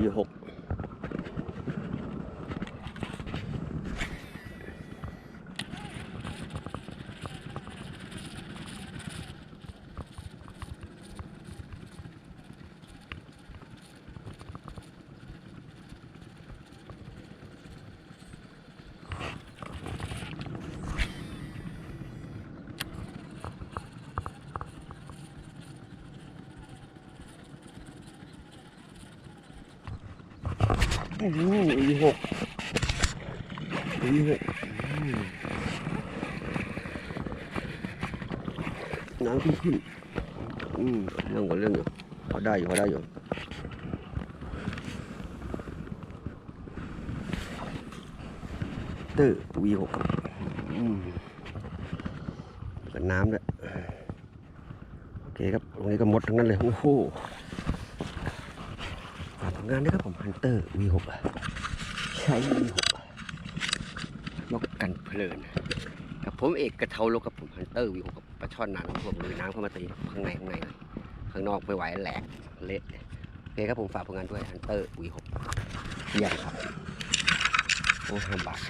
วีห กวีหกวีหกน้ำขึ้นขึ้นอืมเรื่องกับเรื่องอยู่พอได้อยู่พอได้อยู่เตอร์วีหกอืมกับน้ำด้วยโอเคครับตรงนี้ก็หมดทั้งนั้นเลย โอ้โหากผลงานด้วยครับผมฮันเตอร์ V6 ใช้ V6 นกกันเพลินกับผมเอกกระเทาลกกับผมฮันเตอร์ V6 กับปลาช่อนนานพวกลุยน้ำเข้ามาตีข้างในข้างในข้างนอกไม่ไหวแหลกเละโอเคครับผมฝากผลงานด้วยฮันเตอร์ V6 เยี่ยมครับโอ้ห้าบาท